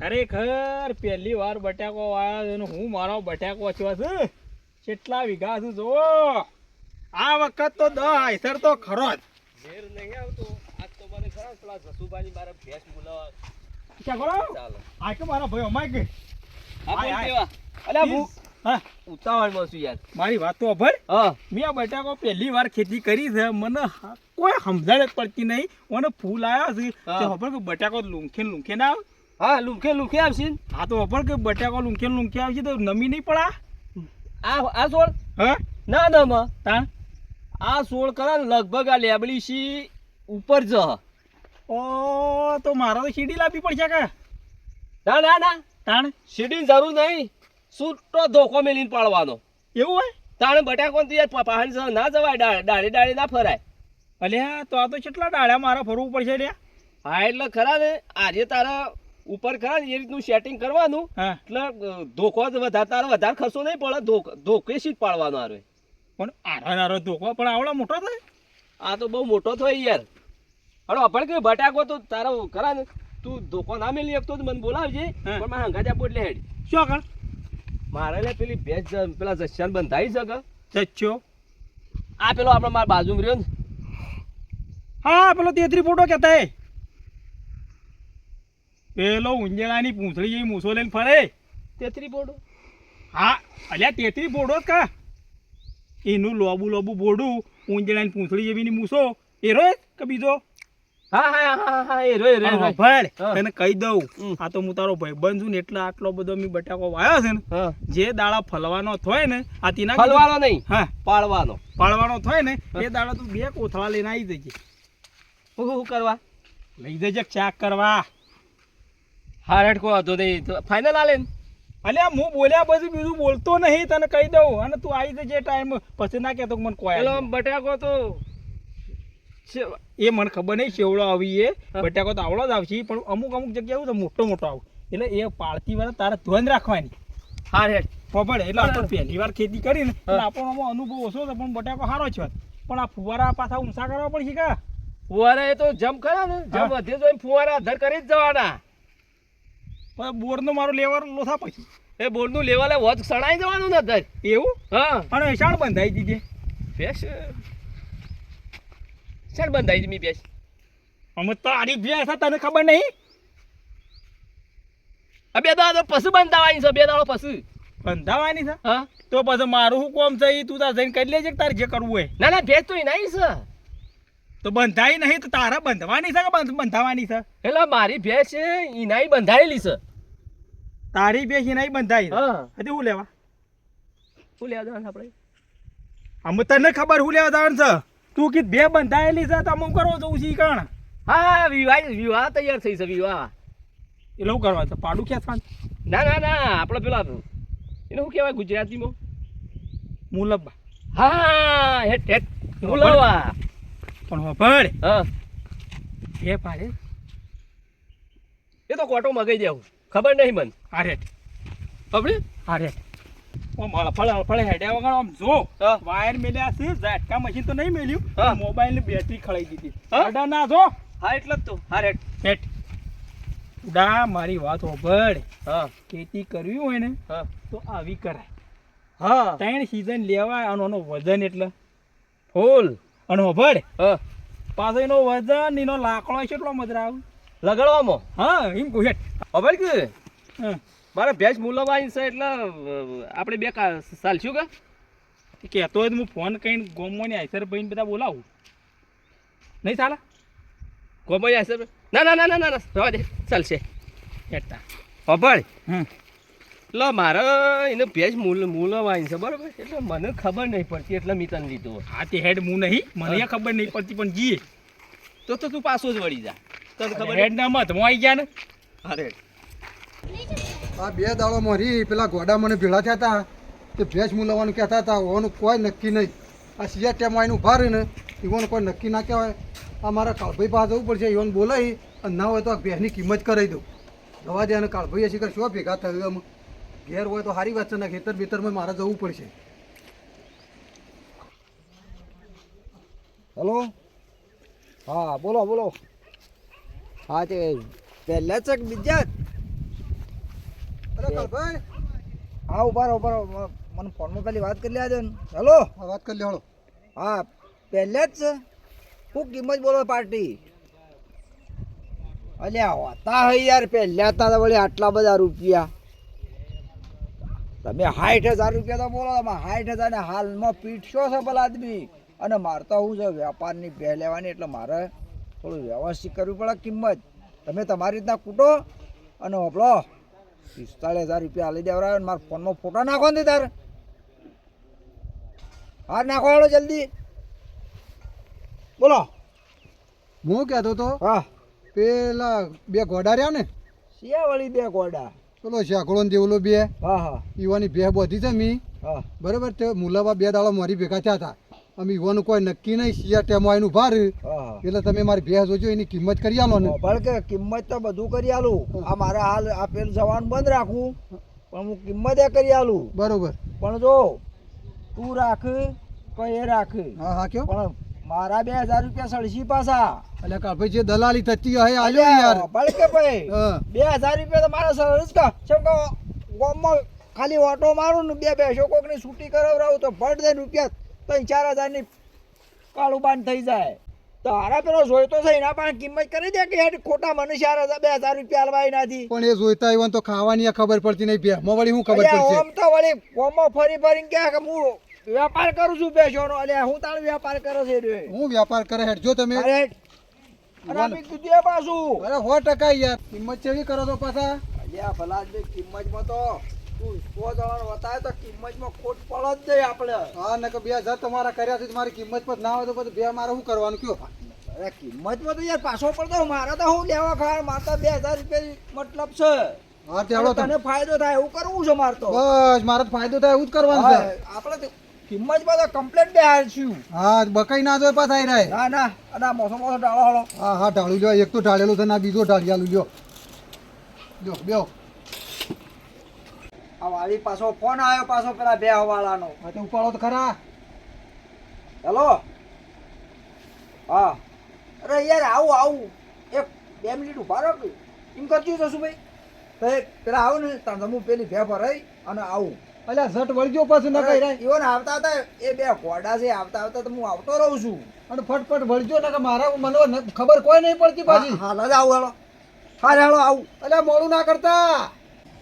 ખરેખર પહેલી વાર બટાકો વાયો છે હું મારો બટાકો છો છું. કેટલા વીઘા છું જો આ વખત તો દહ આઈસર તો ખરો જ. ઘેર નહીં આવતો. આજ તો મને ખરા પેલા જસુભાઈ મારે ભેંસ બોલાવા ક્યાં કરો ચાલો. આ કે મારા ભાઈ અમાય કેવા? અલ્યા હું હા. ઉતાવળમાં છું યાર. મારી વાત તો અભર. હા. મેં આ બટાકો પહેલી વાર ખેતી કરી છે. મને કોઈ સમજણ પડતી નહીં. મને ફૂલ આવ્યા છે. ખબર કે બટાકો લુંખે લુંખે ના આવે? હા લુમખે લુમખે આવશે. હા તો પણ કે બટાકો લૂંખે ને આવશે તો નમી નહીં પડા? આ આ સોળ? હા? ના ના માં. તાણ? આ સોળ કરા લગભગ આ લેબડી સી ઉપર જ ઓ તો મારે તો સીડી લાવવી પડશે કે? ના ના ના. તાણ? સીડી જરૂર નહીં. સૂટો ધોકો મેલીને પાડવાનો. એવું હોય? તાણે બટાકો તો યાર પહાડ ના જવાય ડાળે ડાળે ડાળે ના ફરાય. અલ્યા તો આ તો કેટલા ડાળ્યા મારે ફરવું પડશે લ્યા? હા એટલે ખરા ને આજે તારા ઉપર ખરા એ રીતનું સેટિંગ કરવાનું. એટલે ધોકો જ વધારે તારો વધારે ખર્ચો નહીં પડે ધોક સીટ પાડવાનો આરે પણ આરો નારો ધોકો પણ આવડો મોટો થાય? આ તો બહુ મોટો થાય યાર. હડો આપણે કે બટાકો તો તારો ખરા ને. તું ધોકો ના મેલી શકતો તો મને બોલાવજે. પણ મારા હંગાજા બોટલે હેડ. શું કર મારે લે પેલી ભેજ પેલા જસ્યાન બંધાઈ શકે સચ્ચો આ પેલો આપણે મારા બાજુમાં રહ્યો ને. હા પેલો તેત્રી ફોટો કહેતા હે પેલો ઉંજેડાની પૂંછડી જેવી મૂછો લઈને ફરે. તેત્રી બોડો. હા અલ્યા તેત્રી બોડો જ કા? એનું લોબુ લોબુ બોડું ઉંજેડાની પૂંછડી જેવીની મૂછો એ રોય કે બીજો? હા હા હા હા એ રોય રોય રોય. ભળ તને કહી દઉં આ તો હું તારો ભાઈબંધ છું ને એટલે આટલો બધો મેં બટાકો વાયો છે ને જે દાડા ફલવાનો થોય ને આ તીના ફલવાનો નહીં હા. પાડવાનો પાળવાનો થોય ને એ દાડા તું બે કોથળા લઈને આવી જજે. હું શું કરવા? લઈ જજે ચાક કરવા. હા રેડ કો હતો તો. ફાઇનલ આલે અલે અલ્યા હું બોલ્યા પછી બીજું બોલતો નહીં તને કહી દઉં. અને તું આવી જજે ટાઈમ પછી ના કહેતો મને કોઈ પેલો બટાકો તો એ મને ખબર નહીં શેવડો આવી એ. બટાકો તો આવડો જ આવશે પણ અમુક અમુક જગ્યાએ તો મોટો મોટો આવું એટલે એ પાળતી વાળા તારે ધ્યાન રાખવાની. હાર. રેડ ખબર એટલે આપણે પહેલી વાર ખેતી કરી ને એટલે આપણો અનુભવ ઓછો છે પણ બટાકો સારો છે. પણ આ ફુવારા પાછા ઊંચા કરવા પડશે કા? ફુવારા એ તો જમ ખરા ને. જમ. વધે તો ફુવારા અધર કરી જ જવાના. પણ બોરનો મારો લેવાનો લોથા પછી. એ બોર્ડનું લેવલે વોચ સણાઈ જવાનું ને અત્યારે. એવું? હા. અને શાળ બંધાઈ દીધી ભેસ શાળ બંધાઈ દીધી ભેંસ. અમે તારી ભેસ તને ખબર નહીં? આ બે દાડો પશુ બંધાવાની છે બે દાડો પશુ. બંધાવાની છે? હા. તો પછી મારું શું કોમ છે? ઈ તું તાર જઈને કરી લેજે તારે જે કરવું હોય. ના ના ભેસ તો એ નહીં છે. તો બંધાઈ નહીં તો તારા બંધવાની છે કે બંધાવાની છે? એટલે મારી ભેંસ છે એ નહીં બંધાયેલી છે. તારી બે નહીં બંધાઈ. હા. હજી હું લેવા? શું લેવા જવાનું આપણે. અમે તને ખબર હું લેવા જવાનું છે? તું કીધ બે બંધાયેલી છે તો હું કરવા જવું છે કણ? હા વિવાહ વિવાહ તૈયાર થઈ છે વિવાહ. એટલે હું કરવા છે પાડું થવાનું ના ના ના આપણે પેલા એને શું કહેવાય ગુજરાતીમાં? મુલબ્બા. હા હેટ હેટ મુલબ્બા. પણ હોભળ. હા. બે પાડે. એ તો કોટો મગાઈ દેવું ખબર નહીં મન. આરે આપણે આરે ઓમ હળફળ હળફળ હેડ્યા વગર આમ જો વાયર મેલ્યા છે ઝાટકા મશીન તો નહીં મેલ્યું. મોબાઈલની બેટરી ખળાઈ દીધી? અડા ના જો. હા એટલે જ તો. હા રેટ ઉડા મારી વાત ઓભડ હા. ખેતી કરવી હોય ને હા. તો આવી કરાય. હા. ત્રણ સીઝન લેવાય અને એનો વજન એટલે. ફૂલ. અને ઓભડ હા. પાછો એનો વજન એનો લાકડો છે એટલો મજરા આવે. લગાડવામાં? હા એમ કહું હેઠ. ખબર કે? મારે ભેંસ મુલાવાની છે એટલે આપણે બે કા ચાલશું કે? કહેતો હોય તો હું ફોન કરીને ગોમોની આઈસર ભાઈને બધા બોલાવું. નહીં ચાલે? ગોમાઈ આયસર ના ના ના ના ના રવા દે ચાલશે. હેઠતા ખબર એટલે મારે એને ભેંસ મૂલ મૂલવાની છે બરાબર? એટલે મને ખબર નહીં પડતી એટલે મિતન તને લીધું. હા તે હેડ હું નહીં મને ખબર નહીં પડતી પણ જીએ. તો તો તું પાછો જ વળી જા. તને ખબર હેડ ના મત હું આવી ગયા ને અરે. આ બે દાડો મરી પેલા ગોડા મને ભેળા થયા હતા તે ભેંસ મુલાવાનું કહેતા હતા ઓનું કોઈ નક્કી નહીં. આ સીઝા ટેમ આવીને ઊભા રહે ને ઈવોનું કોઈ નક્કી ના કહેવાય. આ મારા કાળભાઈ પાસે જવું પડશે ઈવોને બોલાવી અને ના હોય તો આ ભેંસની કિંમત કરાવી દઉં. દવા દે અને કાળભાઈ શીખર શું ભેગા થયું એમ? ઘેર હોય તો સારી વાત છે ને ખેતર બેતરમાં મારે જવું પડશે. હલો? હા બોલો બોલો. હા તે પહેલા ચક બીજા જ? ભાઈ હા ઊભા રહો ઊભા મને ફોનમાં પેલી વાત કરી લેજો ને. હેલો. વાત કરી લે હા પહેલા જ છે શું કિંમત બોલો પાર્ટી. અલ્યા હોતા હોય યાર પહેલા હતા વળી આટલા બધા રૂપિયા. તમે સાઠ હજાર રૂપિયા તો બોલો તમે સાઠ હજાર ને હાલમાં પીટશો છે ભલા આદમી. અને મારતા હું છે વેપારની બે લેવાની એટલે મારે થોડું વ્યવસ્થિત કરવી પડે કિંમત. તમે તમારી રીતના કૂટો અને હોપલો પિસ્તાળીસ હજાર રૂપિયા હાલી દેવરાયો મારા ફોનમાં ફોટો નાખો ને તાર. હા નાખો જલ્દી. બોલો. હું કહેતો તો હા. પેલા બે ઘોડા રહ્યા ને? શિયા વળી બે ગોડા પેલો શાકળો ને દેવલો બે હા હા. ઈવાની બે બધી છે મી. હા. બરાબર તે મુલાબા બે દાડા મારી ભેગા થયા હતા. અમે ઈવાનું કોઈ નક્કી નહીં શિયા ટેમો આવીને ભાર એટલે તમે મારી ભેંસ જોજો એની કિંમત કરી આલો ને. મોબાઈલ કે કિંમત તો બધું કરી આલું. આ મારા હાલ આ પેલું જવાનું બંધ રાખું. પણ હું કિંમત એ કરી આલું. બરોબર. પણ જો તું રાખ તો એ રાખ. હા હા કયો? પણ મારા બે હજાર રૂપિયા સડસી પાછા. એટલે કાભાઈ જે દલાલી થતી હોય આલ્યો યાર. મોબાઈલ કે ભાઈ? બે હજાર રૂપિયા તો મારા સળસ કા. છેમ કે ગામમાં ખાલી ઓટો મારું ને બે બેસો કોકની છૂટી કરાવરાવું તો ભટ દે રૂપિયા. ત્રણ ચાર હજારની કાળું બાંધ થઈ જાય. તો હારા પેલો જોઈતો છે એના પણ કિંમત કરી દે કે ખોટા મને ચાર હજાર બે હજાર રૂપિયા હાલવા નથી પણ એ જોઈતા આવ્યા તો ખાવાની ખબર પડતી નહીં ભેમો વળી હું ખબર પડશે? ઓમ તો વળી ગામમાં ફરી ફરીને કહે કે હું વેપાર કરું છું બેસોનો અલ્યા હું તાણ વેપાર કરો છે રે. હું વેપાર કરે હેડ. જો તમે અરે અમે કીધું પાછું. અરે સો ટકા યાર. કિંમત કેવી કરો તો પાછા? અલ્યા ભલા કિંમતમાં તું સો જણાનો બતાવે તો કિંમતમાં ખોટ પડે જ નહીં આપણે. હા ને કે બે હજાર તમારા કર્યા છે મારી કિંમત પર ના હોય તો પછી બે મારે શું કરવાનું? કયો અરે કિંમતમાં તો યાર પાછો પડતો મારે તો હું લેવા ખાવા મારે તો બે હજાર રૂપિયા મતલબ છે. હા ચાલો તને ફાયદો થાય એવું કરવું છે મારે તો. બસ મારે તો ફાયદો થાય એવું જ કરવાનું છે. આપણે તો કિંમતમાં તો કમ્પ્લેટ બે હાલશું હા બકાઈ ના પાછા આઈ રહ્યા ના ના અને આ મોસમ મોસમ ડાળો હા હા ઢાળું લ્યો એક તો ઢાળેલું છે ને આ બીજો ઢાળિયાલું લ્યો લ્યો લ્યો આ વાળી પાછો ફોન આવ્યો પાછો પેલા બે હવાલાનો. તો ઉપાડો તો ખરા. હેલો? હા. અરે યાર આવું આવું. એક બે મિનિટ ઊભા રહો કે. એમ કરજો જશું ભાઈ? તો પેલા આવું ને તાર હું પેલી ભે ભરાઈ અને આવું. એટલે ઝટ વળજો પાછું ના કઈ રહ્યા ઈવન આવતા હતા એ બે ઘોડા છે આવતા આવતા તો હું આવતો રહું છું. અને ફટફટ વળજો ને કે મારા મને ખબર કોઈ નહીં પડતી પાછી. હા હાલ જ આવું હેલો હા હાલો આવું. એટલે મોડું ના કરતા.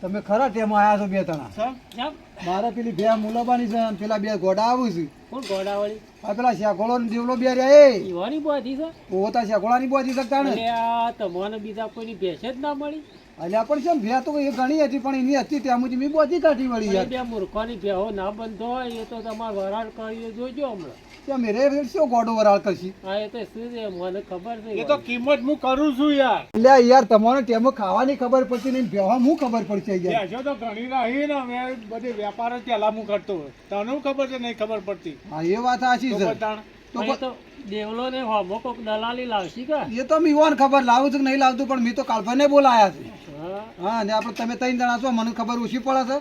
તમે ખરા ટેમ આયા છો બે સમ મારે પેલી બે મુલાબાની છે અને પેલા બે ગોડા આવું છે. કોણ ગોડાવાળી આ પેલા શેગોળો ને દેવલો બે રે એ. ઈવાની બોધી છે? ઓતા શેગોળાની બોધી શકતા ને અલ્યા તમને બીજા કોઈની ભેંસ જ ના મળી. અલ્યા પણ છે ભે તો એ ઘણી હતી પણ એની હતી ત્યાં મુજબ મેં બોધી કાઢી વળી યાર. બે મૂર્ખોની ભેહો ના બંધ હોય એ તો તમારે વરાળ કરી જોજો હમણાં. ત્યાં મેરે શું ગોડો વરાળ કરશી? હા એ તો શું છે મને ખબર છે એ તો કિંમત હું કરું છું યાર. એટલે યાર તમારે ટેમો ખાવાની ખબર પડતી નહીં ભેવા હું ખબર પડશે યાર? તો ઘણી રહી ને મેં બધી વેપાર જ ત્યાં લાંબુ કરતો હોય. તને ખબર છે? નહીં ખબર પડતી. હા એ વાત સાચી છે. તો એ તો દેવલો ને હોમો કોક દલાલી લાવશી કા? એ તો મીવાન ખબર લાવું છું કે નહીં લાવતું પણ મી તો કાલભાઈને બોલાયા છે. હા. હા ને આપણે તમે ત્રણ જણા છો મને ખબર ઓછી પડે છે.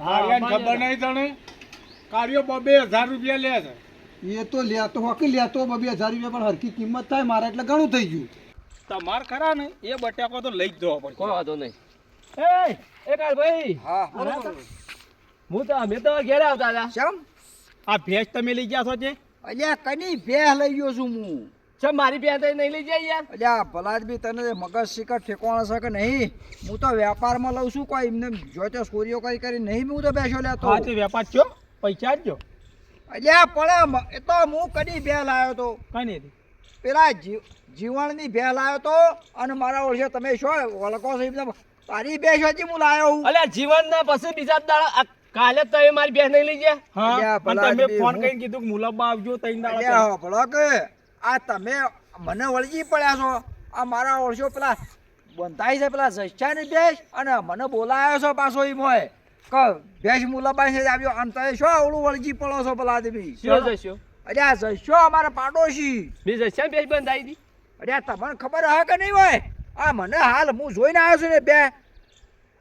આર્યાને ખબર નહીં તને? કાર્યો બબે હજાર રૂપિયા લે છે. એ તો લેતો હોકી લેતો બબે હજાર રૂપિયા પણ હરખી કિંમત થાય મારે એટલે ઘણું થઈ ગયું. તમાર ખરા ને? એ બટાકો તો લઈ જ દેવો પડશે. કોઈ વાંધો નહીં. એ એ કાલ ભાઈ. હા બોલો. હું તો અમે તો ઘેર આવતા હતા. શેમ? આ ભેંસ તમે લઈ ગયા છો જે અલ્યા કની ભેંસ લઈ ગયો છું હું. ચમ મારી ભેંસ નહીં લઈ જાય યાર? અલ્યા ભલા જ બી તને મગજ શીખર ઠેકવાણ છે કે નહીં? હું તો વેપારમાં લઉં છું કોઈ એમને જોઈતો ચોરીઓ કરી કરી નહીં હું તો બેસો લેતો હા તે વેપાર છો પૈસા જ જો અલ્યા પણ એ તો હું કદી ભેલ લાવ્યો તો? કઈ નહીં પેલા જીવણની ભેલ આવ્યો તો અને મારા ઓળખે તમે શું વળકો છો એમને તારી બે શોથી હું લાવ્યો હું. અલ્યા જીવન ના પછી બીજા દાડા કાલે તમે મારી બેન નહીં લઈ ગયા. હા પણ તમે ફોન કરીને કીધું કે મુલાબા આવજો તઈ દાડા અલ્યા ભલો કે આ તમે મને વળગી પડ્યા છો. આ મારા ઓળશો પેલા બંધાઈ છે પેલા જસ્યાની બેસ અને મને બોલાયો છો પાછો એમ હોય. કે ભેંસ મુલાબાઈ છે આવ્યો. અને તમે શું આવડું વળગી પડો છો પેલા આદમી? શું જશો અલ્યા જસ્યો અમારા પાડોશી. બે જસ્યા બેસ બંધાઈ દી અલ્યા તમને ખબર હે કે નહીં હોય? આ મને હાલ હું જોઈને આવ્યો છું ને બે.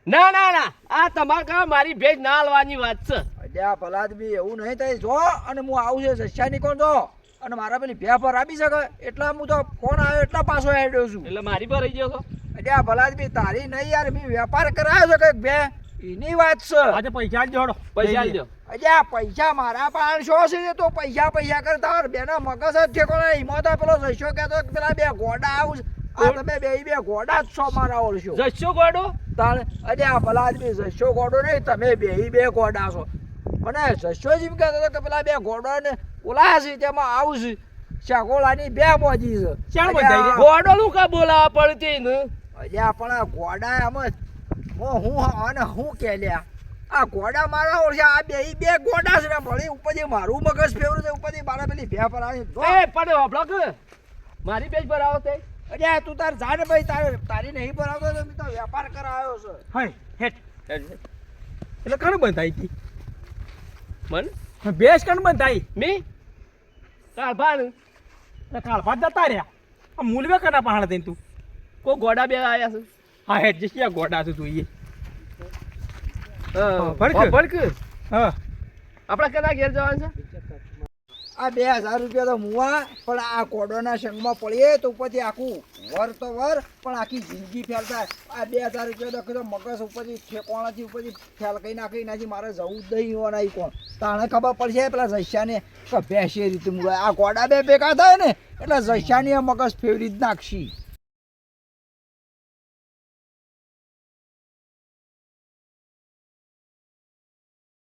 ના ના ના. આ તમારે કહો મારી ભેજ ના હાલવાની વાત છે. અલ્યા ભલા આદમી એવું નહીં થાય. જો અને હું આવું છે જસ્યાની કોણ જો? અને મારા પેલી ભે પર આપી શકે. એટલા હું તો ફોન આવ્યો એટલા પાછો આવ્યો છું. એટલે મારી પર રહી ગયો છો? અલ્યા ભલાદમી તારી નહીં યાર મેં વેપાર કરાયો છે કંઈક બે. એની વાત છે. આજે પૈસા જ જોડો પૈસા આલજો અલ્યા પૈસા મારા પાસે શો છે? તો પૈસા પૈસા કરતા બેના મગજ જ ઠેકો એમાં તો પેલો સસ્યો કહેતો કે પેલા બે ગોડા આવું છે. આ તમે બે બે ગોડા જ છો મારા ઓળશો. જશો ગોડો? તાણ અરે આ ભલા આદમી જશો ગોડો નહીં તમે બે બે ગોડા છો. મને જશો જ એમ કહેતો હતો કે પેલા બે ગોડા ને બોલાયા છે તેમાં આવું છે. શાકોલાની બે મોજી છે. ચાલ બધા ઘોડો નું કા બોલાવા પડતી ને? અલ્યા પણ આ આમ જ. હું અને હું કે લ્યા આ ગોડા મારા ઓળખે આ બે બે ગોડા છે ને ભળી ઉપરથી મારું મગજ ફેવરું છે ઉપરથી મારા પેલી ભે પર આવી એ હોભળો મારી બેજ પર આવો તે. અલ્યા તું તાર જા ને ભાઈ તારે તારી નહીં ભરાવતો તો મેં તો વેપાર કરાયો છે. હઈ હેટ એટલે કણ બંધ થાય હતી? મન? બેસ કણ બંધ બંધાઈ? મી? કાળભાન એટલે કાળફા જતા રહ્યા. આ મૂલવે કના પહાણ થઈને તું? કો ગોડા બે આયા છે. હા હેટ જશે આ ગોડા છે જોઈએ હા, ભડક. ભડક. હા. આપણા કદા ઘેર જવાનું છે? આ બે હજાર રૂપિયા તો મુવા, પણ આ કોડોના શંખમાં પડીએ તો ઉપરથી આખું વર તો વર, પણ આખી જિંદગી ફેલતા. આ બે હજાર રૂપિયા તો કીધો મગજ ઉપરથી ઠેકોણાથી ઉપરથી ફેલકાઈ નાખી નાખી મારે જવું જ નહીં હોવાના ઈ કોણ. તાણે ખબર પડશે, પેલા જૈસાને કે ભેંસે રીતે મુવા આ કોડા બે ભેગા થાય ને, એટલે જૈસાની મગજ ફેવરી જ નાખશી.